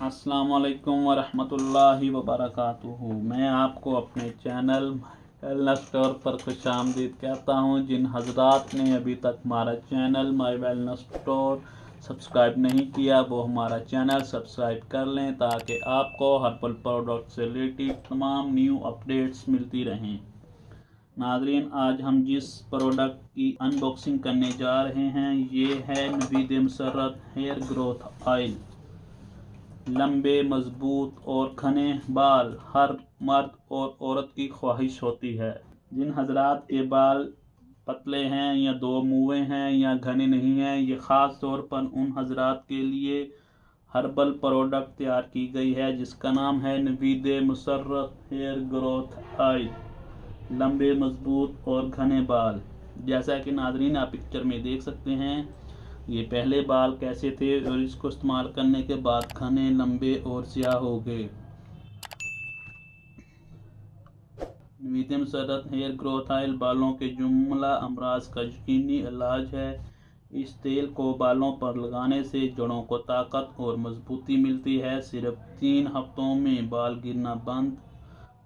السلام علیکم ورحمۃ اللہ وبرکاتہ۔ میں آپ کو اپنے چینل ویلنس اسٹور پر خوش آمدید کہتا ہوں۔ جن حضرات نے ابھی تک ہمارا channel my wellness store subscribe نہیں کیا، وہ ہمارا چینل سبسکرائب کر لیں تاکہ آپ کو ہر پل پروڈکٹ سے ریلیٹڈ تمام نیو اپڈیٹس ملتی رہیں۔ ناظرین، آج ہم جس پروڈکٹ کی ان باکسنگ کرنے جا رہے ہیں، یہ ہے Naveed Musarrat hair growth oil لمبے، مضبوط اور کھنے بال ہر مرد اور عورت کی خواہش ہوتی ہے۔ جن حضرات کے بال پتلے ہیں یا دو موے ہیں یا گھنے نہیں ہیں، یہ خاص طور پر ان حضرات کے لیے ہربل پروڈکٹ تیار کی گئی ہے، جس کا نام ہے Naveed Musarrat hair growth oil لمبے، مضبوط اور گھنے بال۔ جیسا کہ ناظرین آپ پکچر میں دیکھ سکتے ہیں، یہ پہلے بال کیسے تھے اور اس کو استعمال کرنے کے بعد گھنے، لمبے اور سیاہ ہو گئے۔ مسرت ہیئر گروتھ، آئل بالوں کے جملہ امراض کا یقینی علاج ہے۔ اس تیل کو بالوں پر لگانے سے جڑوں کو طاقت اور مضبوطی ملتی ہے۔ صرف تین ہفتوں میں بال گرنا بند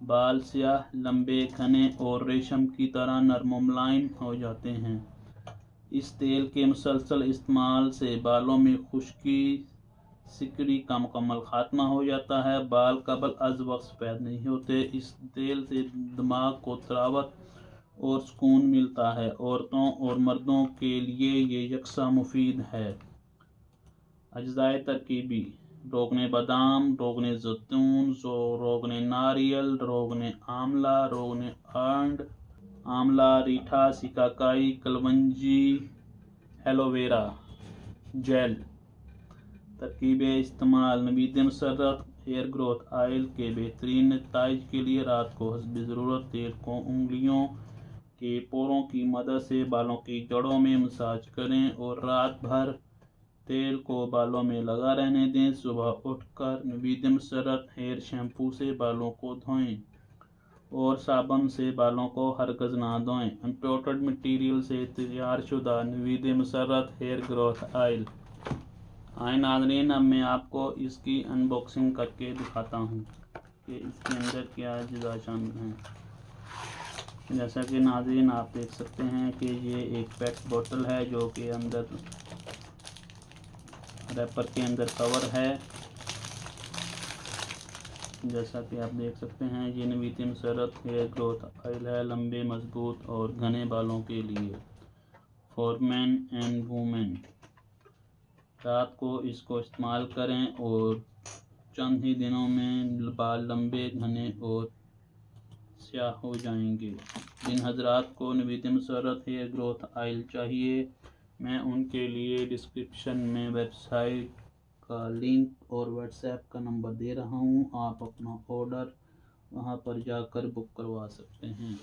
بال سیاہ، لمبے کھنے اور ریشم کی طرح نرم و ملائم ہو جاتے ہیں۔ اس تیل کے مسلسل استعمال سے بالوں میں خشکی سکڑی کا مکمل خاتمہ ہو جاتا ہے۔ بال قبل از وقت پیدا نہیں ہوتے، اس تیل سے دماغ کو تراوت اور سکون ملتا ہے۔ عورتوں اور مردوں کے لیے یہ یکساں مفید ہے۔ اجزائے ترکیبی روغن بادام روغن زیتون روغن ناریل روغن آملہ روغن آنڈ آملہ ریٹھا سکاکائی کلونجی ایلوویرا جیل۔ ترکیب استعمال Naveed Musarrat hair growth oil کے بہترین نتائج کے لیے رات کو حسب ضرورت تیل کو انگلیوں کے پوروں کی مدد سے بالوں کی جڑوں میں مساج کریں اور رات بھر تیل کو بالوں میں لگا رہنے دیں۔ صبح اٹھ کر نوید مسرت ہیئر شیمپو سے بالوں کو دھوئیں اور صابن سے بالوں کو ہرگز نہ دھوئیں۔ امپورٹڈ مٹیریل سے تیار شدہ Naveed Musarrat hair growth oil. آئیں ناظرین، اب میں آپ کو اس کی ان باکسنگ کر کے دکھاتا ہوں کہ اس کے اندر کیا اجزاء شامل ہیں۔ جیسا کہ ناظرین، آپ دیکھ سکتے ہیں کہ یہ ایک پیٹ بوٹل ہے جو کہ اندر ریپر کے اندر کور ہے۔ جیسا کہ آپ دیکھ سکتے ہیں، یہ Naveed Musarrat hair growth oil ہے، لمبے، مضبوط اور گھنے بالوں کے لیے۔ فور مین اینڈ وومین رات کو اس کو استعمال کریں اور چند ہی دنوں میں بال لمبے، گھنے اور سیاہ ہو جائیں گے۔ جن حضرات کو Naveed Musarrat hair growth oil چاہیے۔ میں ان کے لیے ڈسکرپشن میں ویب سائٹ کا لنک اور واٹس ایپ کا نمبر دے رہا ہوں۔ آپ اپنا آڈر وہاں پر جا کر بک کروا سکتے ہیں۔